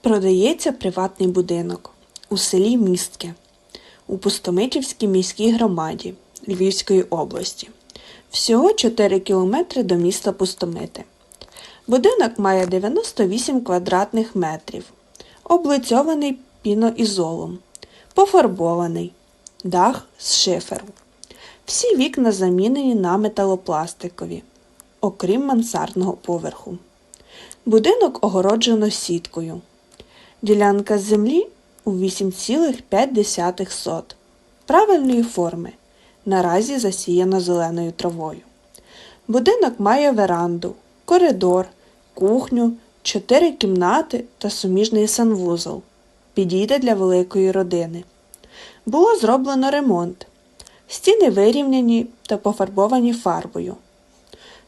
Продається приватний будинок у селі Містке у Пустомитівській міській громаді Львівської області. Всього 4 кілометри до міста Пустомити. Будинок має 98 квадратних метрів, облицьований піноізолом, пофарбований, дах з шиферу. Всі вікна замінені на металопластикові, окрім мансардного поверху. Будинок огороджено сіткою. Ділянка землі у 8,5 сот. Правильної форми. Наразі засіяна зеленою травою. Будинок має веранду, коридор, кухню, чотири кімнати та суміжний санвузол. Підійде для великої родини. Було зроблено ремонт. Стіни вирівняні та пофарбовані фарбою.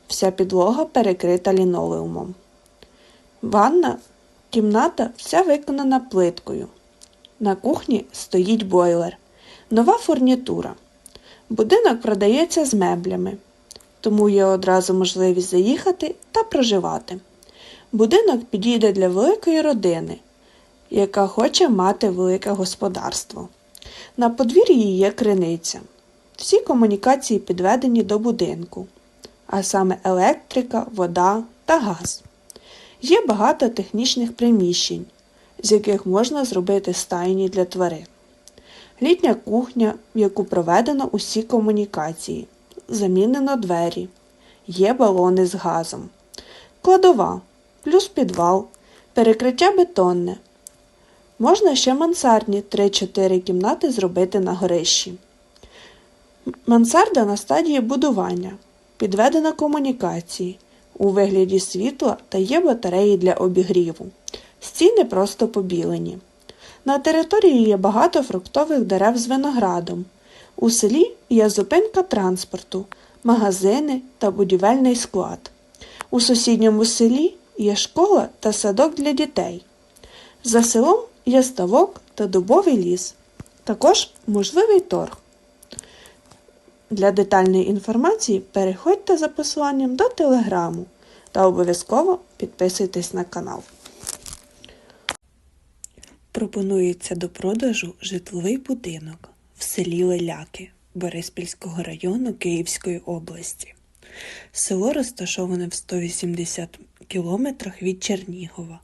Вся підлога перекрита лінолеумом. Ванна кімната вся виконана плиткою. На кухні стоїть бойлер, нова фурнітура. Будинок продається з меблями, тому є одразу можливість заїхати та проживати. Будинок підійде для великої родини, яка хоче мати велике господарство. На подвір'ї є криниця. Всі комунікації підведені до будинку, а саме електрика, вода та газ. Є багато технічних приміщень, з яких можна зробити стайні для тварин. Літня кухня, в яку проведено усі комунікації, замінено двері, є балони з газом, кладова, плюс підвал, перекриття бетонне. Можна ще мансардні 3-4 кімнати зробити на горищі. Мансарда на стадії будування, підведена комунікації у вигляді світла та є батареї для обігріву. Стіни просто побілені. На території є багато фруктових дерев з виноградом. У селі є зупинка транспорту, магазини та будівельний склад. У сусідньому селі є школа та садок для дітей. За селом є ставок та дубовий ліс. Також можливий торг. Для детальної інформації переходьте за посиланням до телеграму та обов'язково підписуйтесь на канал. Пропонується до продажу житловий будинок в селі Леляки Бориспільського району Київської області. Село розташоване в 180 кілометрах від Чернігова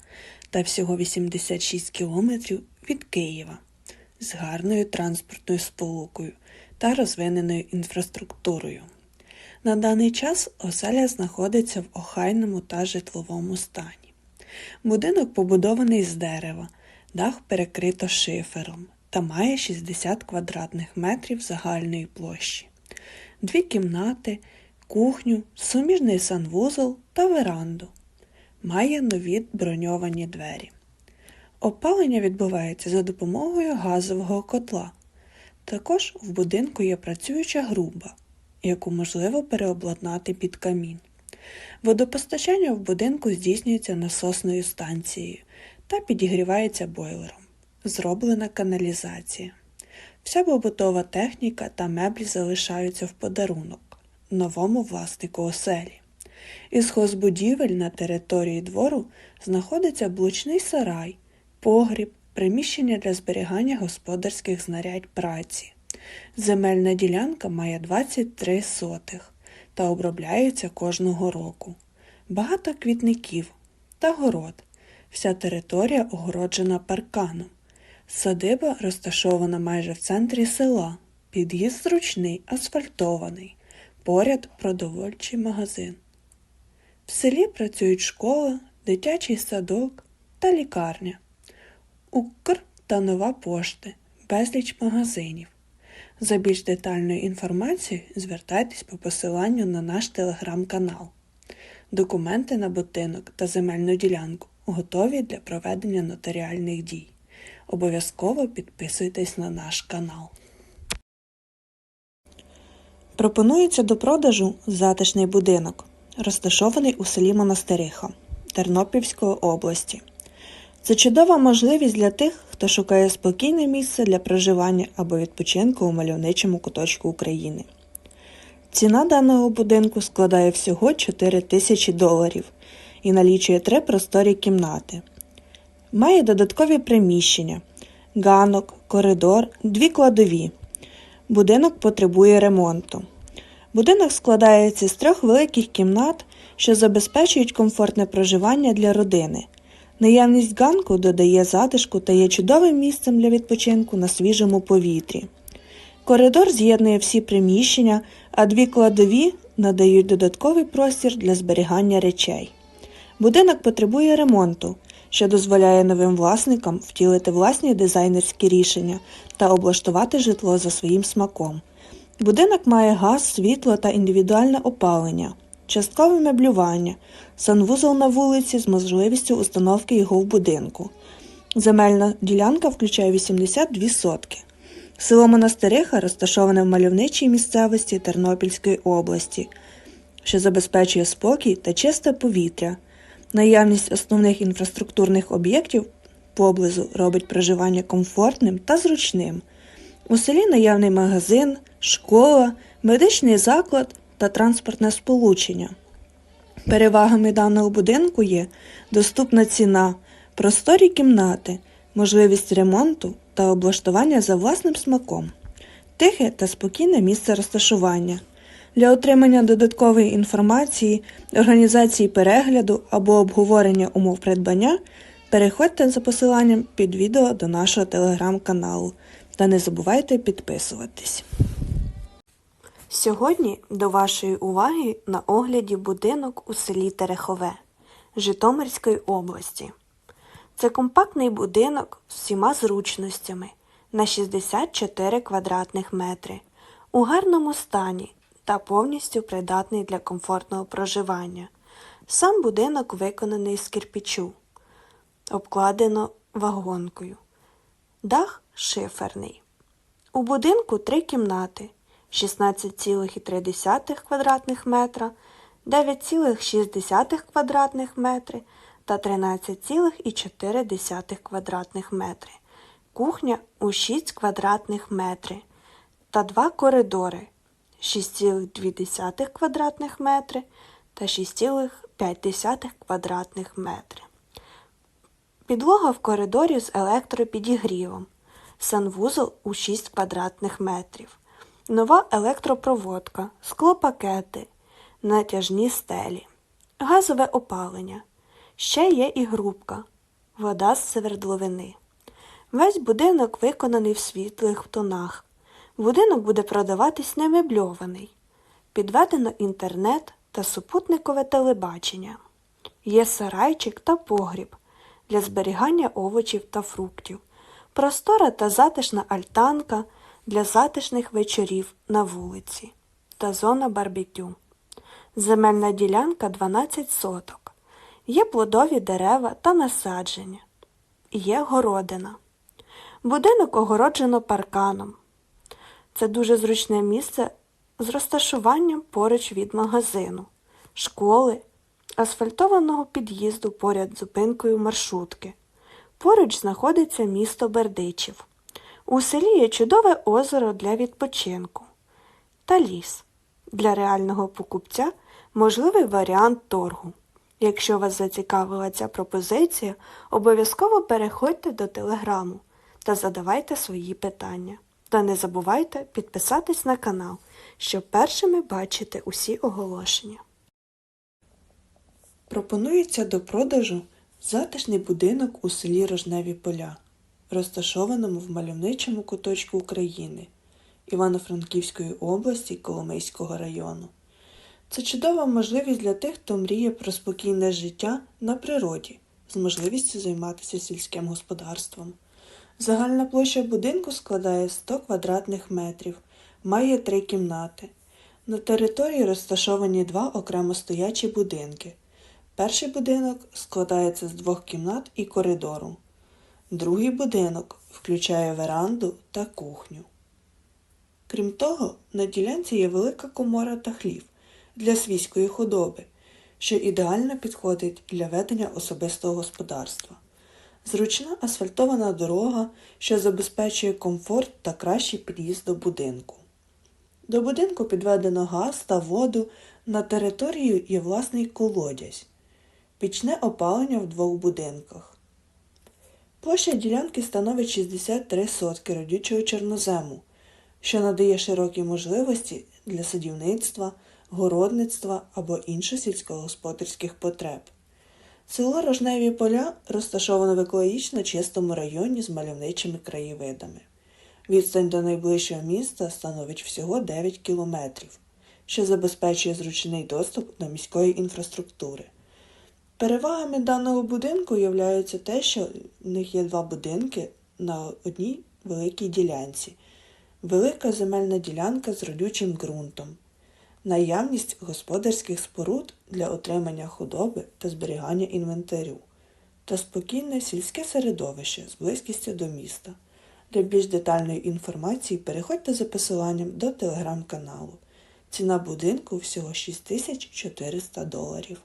та всього 86 кілометрів від Києва з гарною транспортною сполукою та розвиненою інфраструктурою. На даний час оселя знаходиться в охайному та житловому стані. Будинок побудований з дерева, дах перекрито шифером та має 60 квадратних метрів загальної площі, дві кімнати, кухню, суміжний санвузол та веранду. Має нові броньовані двері. Опалення відбувається за допомогою газового котла. Також в будинку є працююча груба, яку можливо переобладнати під камін. Водопостачання в будинку здійснюється насосною станцією та підігрівається бойлером. Зроблена каналізація. Вся побутова техніка та меблі залишаються в подарунок новому власнику оселі. Із хозбудівель на території двору знаходиться блочний сарай, погріб, приміщення для зберігання господарських знарядь праці. Земельна ділянка має 23 сотих та обробляється кожного року. Багато квітників та город. Вся територія огороджена парканом. Садиба розташована майже в центрі села. Під'їзд зручний, асфальтований. Поряд продовольчий магазин. В селі працюють школа, дитячий садок та лікарня. Укр та нова пошти, безліч магазинів. За більш детальною інформацією звертайтесь по посиланню на наш телеграм-канал. Документи на будинок та земельну ділянку готові для проведення нотаріальних дій. Обов'язково підписуйтесь на наш канал. Пропонується до продажу затишний будинок, розташований у селі Монастириха Тернопільської області. Це чудова можливість для тих, хто шукає спокійне місце для проживання або відпочинку у мальовничому куточку України. Ціна даного будинку складає всього 4 тисячі доларів і налічує три просторі кімнати. Має додаткові приміщення, ганок, коридор, дві кладові. Будинок потребує ремонту. Будинок складається з трьох великих кімнат, що забезпечують комфортне проживання для родини. Наявність ганку додає затишку та є чудовим місцем для відпочинку на свіжому повітрі. Коридор з'єднує всі приміщення, а дві кладові надають додатковий простір для зберігання речей. Будинок потребує ремонту, що дозволяє новим власникам втілити власні дизайнерські рішення та облаштувати житло за своїм смаком. Будинок має газ, світло та індивідуальне опалення, часткове меблювання, санвузол на вулиці з можливістю установки його в будинку. Земельна ділянка включає 82 сотки. Село Монастириха розташоване в мальовничій місцевості Тернопільської області, що забезпечує спокій та чисте повітря. Наявність основних інфраструктурних об'єктів поблизу робить проживання комфортним та зручним. У селі наявний магазин, школа, медичний заклад та транспортне сполучення. Перевагами даного будинку є доступна ціна, просторі кімнати, можливість ремонту та облаштування за власним смаком, тихе та спокійне місце розташування. Для отримання додаткової інформації, організації перегляду або обговорення умов придбання переходьте за посиланням під відео до нашого телеграм-каналу та не забувайте підписуватись. Сьогодні до вашої уваги на огляді будинок у селі Терехове Житомирської області. Це компактний будинок з всіма зручностями на 64 квадратних метри у гарному стані та повністю придатний для комфортного проживання. Сам будинок виконаний з кирпічу, обкладено вагонкою. Дах шиферний. У будинку три кімнати 16,3 квадратних метра, 9,6 квадратних метри та 13,4 квадратних метри. Кухня у 6 квадратних метри та два коридори 6,2 квадратних метри та 6,5 квадратних метри. Підлога в коридорі з електропідігрівом. Санвузол у 6 квадратних метрів. Нова електропроводка, склопакети, натяжні стелі, газове опалення. Ще є і грубка, вода з свердловини. Весь будинок виконаний в світлих тонах. Будинок буде продаватись немебльований. Підведено інтернет та супутникове телебачення. Є сарайчик та погріб для зберігання овочів та фруктів, простора та затишна альтанка для затишних вечорів на вулиці та зона барбекю. Земельна ділянка 12 соток. Є плодові дерева та насадження. Є городина. Будинок огороджено парканом. Це дуже зручне місце з розташуванням поруч від магазину, школи, асфальтованого під'їзду поряд зупинкою маршрутки. Поруч знаходиться місто Бердичів. У селі є чудове озеро для відпочинку та ліс. Для реального покупця можливий варіант торгу. Якщо вас зацікавила ця пропозиція, обов'язково переходьте до телеграму та задавайте свої питання. Та не забувайте підписатись на канал, щоб першими бачити усі оголошення. Пропонується до продажу затишний будинок у селі Рожневі Поля, розташованому в мальовничому куточку України Івано-Франківської області Коломийського району. Це чудова можливість для тих, хто мріє про спокійне життя на природі з можливістю займатися сільським господарством. Загальна площа будинку складає 100 квадратних метрів, має три кімнати. На території розташовані два окремо стоячі будинки. Перший будинок складається з двох кімнат і коридору. Другий будинок включає веранду та кухню. Крім того, на ділянці є велика комора та хлів для свійської худоби, що ідеально підходить для ведення особистого господарства. Зручна асфальтована дорога, що забезпечує комфорт та кращий під'їзд до будинку. До будинку підведено газ та воду, на території є власний колодязь, пічне опалення в двох будинках. Площа ділянки становить 63 сотки родючого чорнозему, що надає широкі можливості для садівництва, городництва або інших сільськогосподарських потреб. Село Рожневі поля розташоване в екологічно чистому районі з мальовничими краєвидами. Відстань до найближчого міста становить всього 9 кілометрів, що забезпечує зручний доступ до міської інфраструктури. Перевагами даного будинку являється те, що в них є два будинки на одній великій ділянці, велика земельна ділянка з родючим ґрунтом, наявність господарських споруд для отримання худоби та зберігання інвентарю, та спокійне сільське середовище з близькістю до міста. Для більш детальної інформації переходьте за посиланням до телеграм-каналу. Ціна будинку всього 6400 доларів.